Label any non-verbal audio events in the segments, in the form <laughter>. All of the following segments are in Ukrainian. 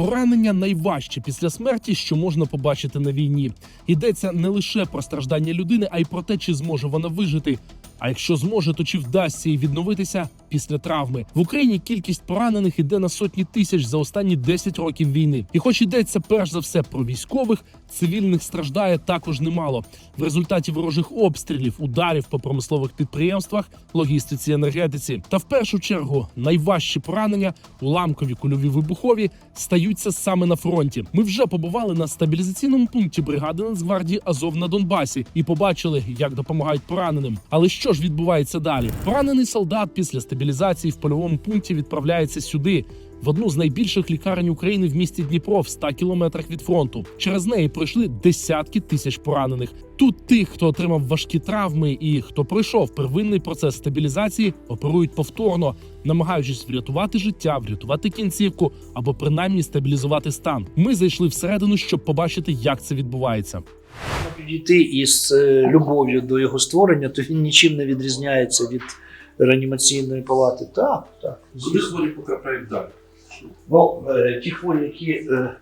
Поранення найважче після смерті, що можна побачити на війні. Йдеться не лише про страждання людини, а й про те, чи зможе вона вижити. А якщо зможе, то чи вдасться їй відновитися після травми в Україні? Кількість поранених іде на сотні тисяч за останні 10 років війни. І, хоч йдеться перш за все про військових, цивільних страждає також немало. В результаті ворожих обстрілів, ударів по промислових підприємствах, логістиці, енергетиці. Та в першу чергу найважчі поранення, уламкові кульові вибухові, стаються саме на фронті. Ми вже побували на стабілізаційному пункті бригади Нацгвардії Азов на Донбасі і побачили, як допомагають пораненим. Але що ж відбувається далі? Поранений солдат після стабілізації в польовому пункті відправляється сюди. В одну з найбільших лікарень України в місті Дніпро в 100 кілометрах від фронту. Через неї пройшли десятки тисяч поранених. Тут тих, хто отримав важкі травми і хто пройшов первинний процес стабілізації, оперують повторно, намагаючись врятувати життя, врятувати кінцівку або принаймні стабілізувати стан. Ми зайшли всередину, щоб побачити, як це відбувається. Підійти із е, любов'ю до його створення, то він нічим не відрізняється від реанімаційної палати. Так, так. Куди хворі потрапляють далі? Ну, ті хворі, які е,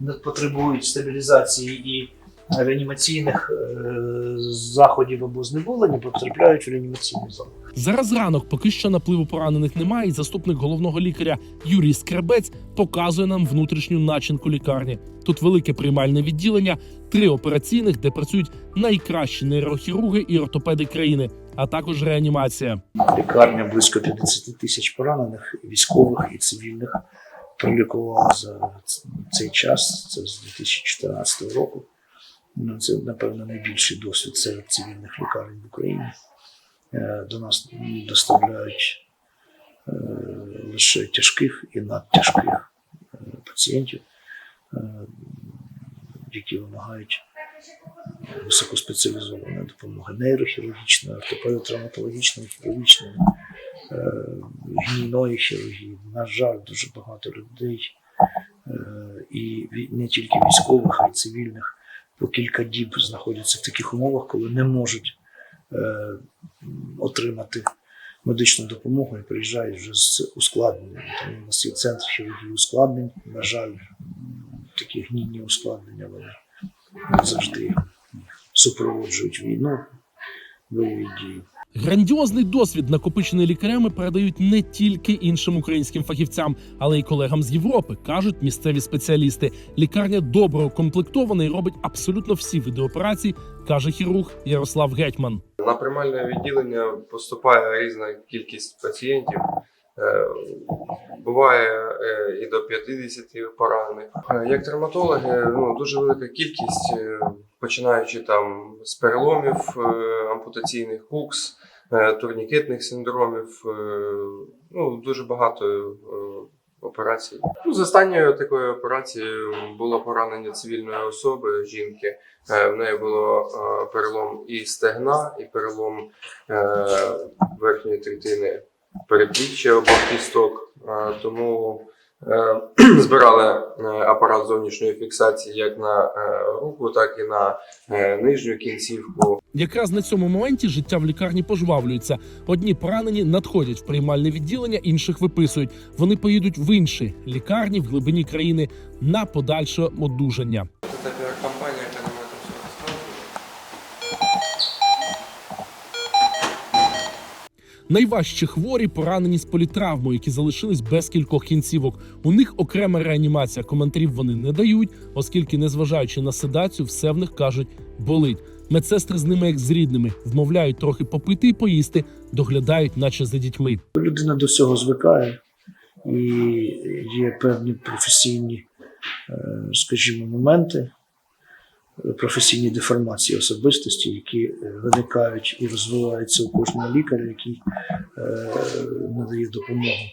не потребують стабілізації і реанімаційних е, заходів або знеболення, потрапляють в реанімаційний зал. Зараз ранок поки що напливу поранених немає, і заступник головного лікаря Юрій Скребець показує нам внутрішню начинку лікарні. Тут велике приймальне відділення, три операційних, де працюють найкращі нейрохірурги і ортопеди країни, а також реанімація. Лікарня близько 50 тисяч поранених, військових і цивільних пролікувала за цей час, це з 2014 року. Ну, Це, напевно, найбільший досвід серед цивільних лікарень в Україні. Е, До нас доставляють е, лише тяжких і надтяжких е, пацієнтів, які вимагають високоспеціалізованої допомоги нейрохірургічної, ортопедо-травматологічної, хірургічної, гнійної хірургії. На жаль, дуже багато людей, і не тільки військових, а й цивільних, по кілька діб знаходяться в таких умовах, коли не можуть отримати медичну допомогу і приїжджають вже з ускладненням. Тому у нас є центр хірургії ускладнень. На жаль, такі гнідні ускладнення вони завжди супроводжують війну, бойові дії. Грандіозний досвід, накопичений лікарями, передають не тільки іншим українським фахівцям, але й колегам з Європи, кажуть місцеві спеціалісти. Лікарня добре укомплектована і робить абсолютно всі види операцій, каже хірург Ярослав Гетьман. На приймальне відділення поступає різна кількість пацієнтів. Е, Буває е, і до 50 поранених. Е, Як травматологи, ну дуже велика кількість, починаючи там з переломів е, ампутаційних кукс, е, турнікетних синдромів. е, Ну дуже багато операцій. Ну, з останньою такою операцією було поранення цивільної особи жінки. В неї було перелом і стегна, і перелом верхньої третини передпліччя обох кісток. Тому <clears throat> збирали е, апарат зовнішньої фіксації як на е, руку, так і на е, нижню кінцівку. Якраз на цьому моменті життя в лікарні пожвавлюється. Одні поранені надходять в приймальне відділення, інших виписують. Вони поїдуть в інші лікарні в глибині країни на подальше одужання. Найважчі хворі поранені з політравмою, які залишились без кількох кінцівок. У них окрема реанімація. Коментарів вони не дають, оскільки, незважаючи на седацію, все в них кажуть болить. Медсестри з ними як з рідними вмовляють трохи попити і поїсти, доглядають, наче за дітьми. Людина до цього звикає, і є певні професійні, е, скажімо, моменти, професійні деформації особистості, які е, виникають і розвиваються у кожного лікаря, який е, надає допомогу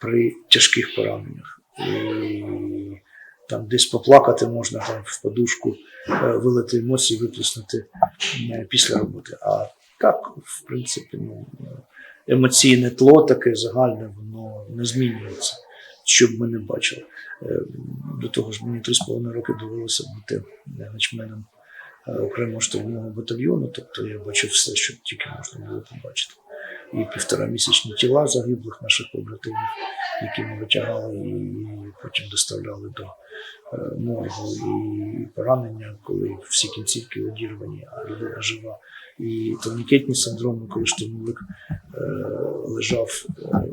при тяжких пораненнях. Там десь поплакати можна там в подушку, е, вилити емоції, виплеснути після роботи. А так, в принципі, ну, емоційне тло таке загальне, воно не змінюється, що б ми не бачили. Е, До того ж, мені три з половиною роки довелося бути е, начменом е, окремого штурмового батальйону, тобто я бачив все, що тільки можна було побачити. І півтора місячні тіла загиблих наших побратимів, які ми витягали і потім доставляли до е, моргу, і поранення, коли всі кінцівки одірвані, а людина жива. І турнікетні синдроми, коли штурмовик е, лежав е,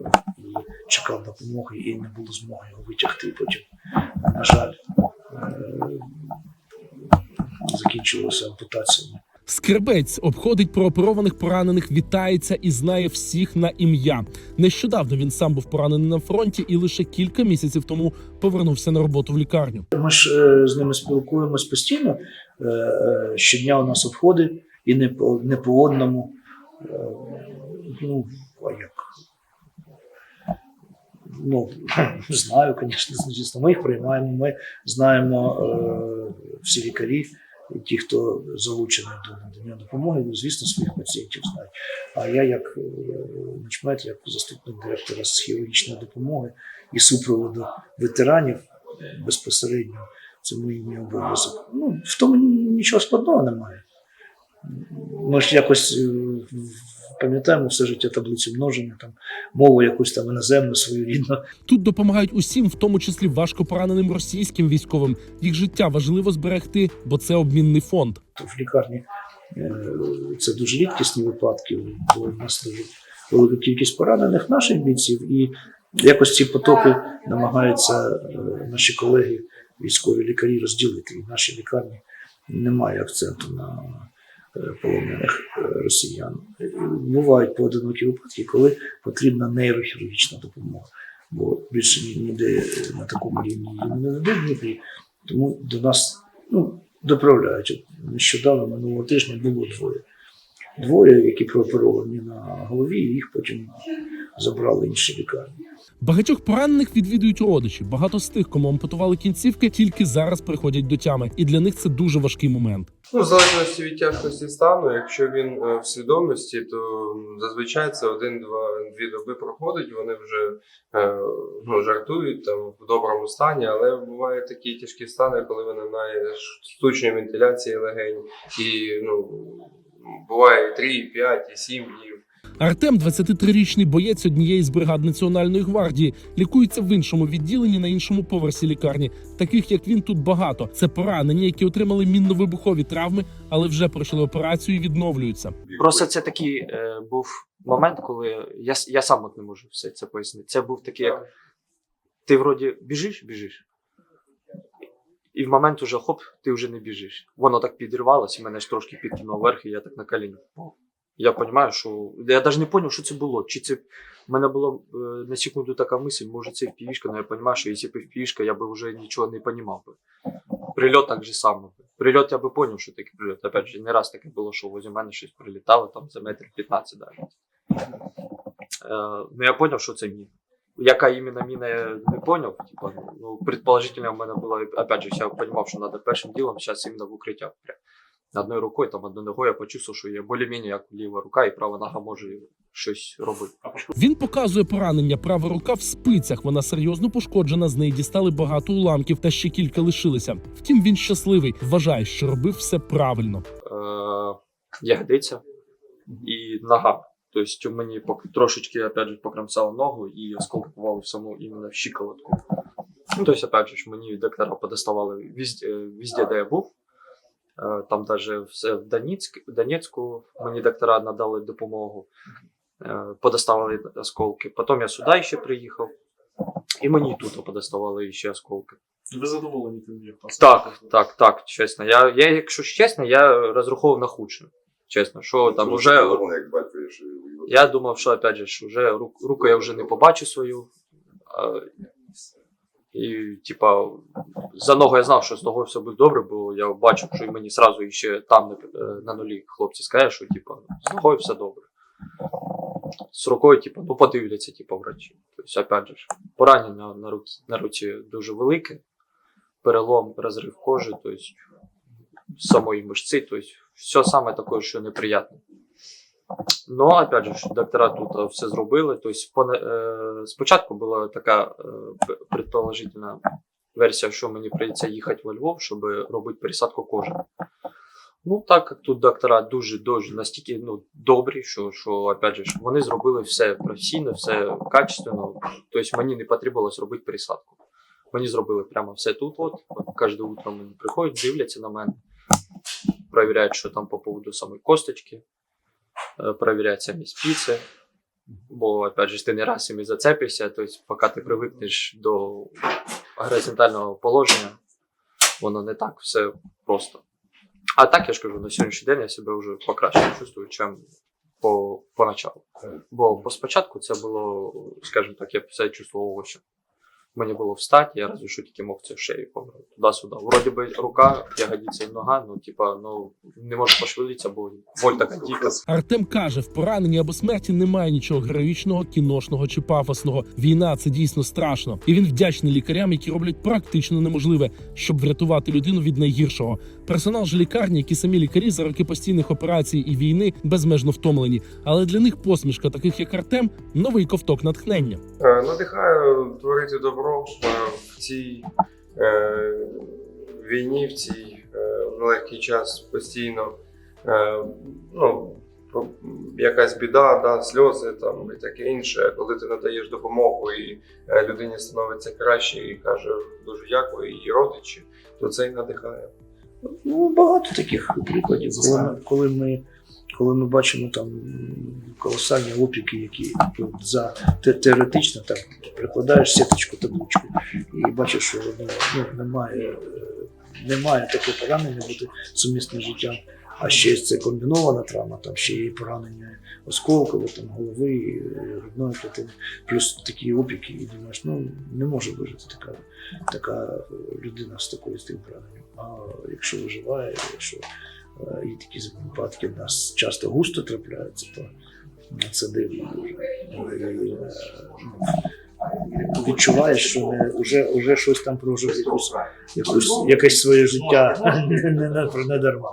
чекав допомоги, і не було змоги його витягти. І потім, на жаль, е, закінчилося ампутаціями. Скребець обходить прооперованих поранених, вітається і знає всіх на ім'я. Нещодавно він сам був поранений на фронті і лише кілька місяців тому повернувся на роботу в лікарню. Ми ж е, з ними спілкуємось постійно. Е, е, Щодня у нас обходи, і не по, не по одному. Е, Ну, а як? Ну, <clears throat> знаю, звісно, <laughs> звісно. Ми їх приймаємо. Ми знаємо е, всі лікарі, ті, хто залучений до надання допомоги, ну, звісно, своїх пацієнтів знають. А я, як е, начмет, як заступник директора з хірургічної допомоги і супроводу ветеранів безпосередньо, це мій, обов'язок. Ну, в тому нічого складного немає. Ми ж якось е, пам'ятаємо все життя таблицю множення, там, мову якусь там іноземну, свою рідну. Тут допомагають усім, в тому числі важко пораненим російським військовим. Їх життя важливо зберегти, бо це обмінний фонд. в лікарні е, це дуже рідкісні випадки, бо в нас дуже велика кількість поранених наших бійців, і якось ці потоки намагаються е, наші колеги, військові лікарі розділити. І в нашій лікарні немає акценту на полонених е, росіян. Е, Бувають поодинокі випадки, коли потрібна нейрохірургічна допомога. Бо більше ніде е, на такому рівні не Дніпрі. Тому до нас ну, доправляють. Нещодавно минулого тижня було двоє. Двоє, які прооперовані на голові, і їх потім забрали інші лікарні. Багатьох поранених відвідують родичі. Багато з тих, кому ампутували кінцівки, тільки зараз приходять до тями, і для них це дуже важкий момент. Ну, в залежності від тяжкості стану, якщо він е, в свідомості, то зазвичай це один-два-дві доби проходить, вони вже е, ну, жартують там в доброму стані, але бувають такі тяжкі стани, коли вони мають штучної вентиляції легень, і ну, буває і 3, і 5, і 7 днів. Артем, 23-річний боєць однієї з бригад Національної гвардії, лікується в іншому відділенні на іншому поверсі лікарні. Таких як він тут багато. Це поранені, які отримали мінно-вибухові травми, але вже пройшли операцію і відновлюються. Просто це такий е, був момент, коли я, с- я сам от не можу все це пояснити. Це був такий, як ти вроді біжиш, біжиш, і в момент уже хоп, ти вже не біжиш. Воно так підірвалося, і мене ж трошки підкинуло вверх, і я так на коліні впав. Я розумію, що я навіть не зрозумів, що це було. Чи це в мене була е, на секунду така мисль, може це впівішка, але я розумію, що якщо б впівішка, я би вже нічого не розумів. Прильот так же само. Прильот я би зрозумів, що таке прильот. Опять же, не раз таке було, що возле мене щось прилітало там за метр 15 навіть. Е, ну я зрозумів, що це міна. Яка іменно міна, я не зрозумів. Типа, ну, предположительно, в мене було, опять же, я розумів, що треба першим ділом зараз іменно в укриття. Прям. Одною рукою, там, одною ногою я почувствував, що є більш-менш як ліва рука, і права нога може щось робити. Він показує поранення. Права рука в спицях. Вона серйозно пошкоджена. З неї дістали багато уламків, та ще кілька лишилися. Втім, він щасливий, вважає, що робив все правильно. е, ягодиця і нога. Тобто мені пок- трошечки опять же, покромсало ногу і осколки в саму іменно в щиколотку. Ну, тобто, опять же, мені доктора подоставали везде, везде де я був. Е, Там даже в в Донецьк, Донецьку мені доктора надали допомогу, е, подоставали осколки. Потім я сюди ще приїхав, і мені тут подоставали ще осколки. Ви задоволені тим, як? Так, так, так, чесно. Я, я, якщо чесно, я розраховував на худше. Чесно, що там уже. як що Я думав, що опять же, що вже рук, руку я вже не побачу свою. А, і, типа, за ногу я знав, що з ногою все буде добре, бо я бачив, що і мені сразу ще там на, е, на нулі хлопці скажуть, що типа, з ногою все добре. З рукою, типа, ну подивляться, типа, врачі. Тобто, опять же, поранення на руці, на руці дуже велике, перелом, розрив кожи, тобто самої мишці, тобто все саме таке, що неприємне. Ну, опять же, доктора тут е, все зробили. По, е, спочатку була така е, предположительна версія, що мені прийдеться їхати во Львов, щоб робити пересадку кожи. Ну, так як тут доктора дуже дуже настільки ну, добрі, що, що опять же, вони зробили все професійно, все качественно. Тобто мені не потрібалось робити пересадку. Мені зробили прямо все тут. От кожне утро мені приходять, дивляться на мене, перевіряють, що там по поводу самої косточки, е, перевіряють самі спиці. Бо, опять же, ти не раз іми зацепишся, тобто, поки ти привикнеш до горизонтального положення, воно не так все просто. А так я ж кажу, на сьогоднішній день я себе вже покраще чувствую, чим по, поначалу. Бо спочатку це було, скажімо так, я все чувствував овочі. Мені було встати, я разве що тільки мог це шею помрати. Туди-сюди. Вроді би рука, ягодиця і нога, ну типа, ну не можу пошевелитися, бо боль така дика. Артем каже, в пораненні або смерті немає нічого героїчного, кіношного чи пафосного. Війна це дійсно страшно, і він вдячний лікарям, які роблять практично неможливе, щоб врятувати людину від найгіршого. Персонал ж лікарні, які самі лікарі за роки постійних операцій і війни безмежно втомлені. Але для них посмішка, таких як Артем, новий ковток натхнення. Е, Надихаю творити добро е, в цій е, війні, в цій е, нелегкий час постійно. Е, ну, якась біда, да, сльози там, і таке інше. Коли ти надаєш допомогу і е, людині становиться краще і каже дуже дякую, і родичі, то це і надихає. Ну, багато таких прикладів, коли ми, коли ми, коли ми бачимо там колосальні опіки, які ну, за теоретично там прикладаєш сіточку табличку і бачиш, що воно ну, немає, е, немає такого поранення бути сумісне з життям. А ще це комбінована травма, там ще є поранення осколкове, там голови, грудної клітини, плюс такі опіки, і думаєш, ну не може вижити така, така людина з такою з тим пораненням. А якщо виживає, якщо е, і такі випадки в нас часто густо трапляються, то це дивно. Відчуваєш, що не, вже, вже щось там прожив якусь, якусь, якесь своє життя <laughs> не, не, не, не дарма.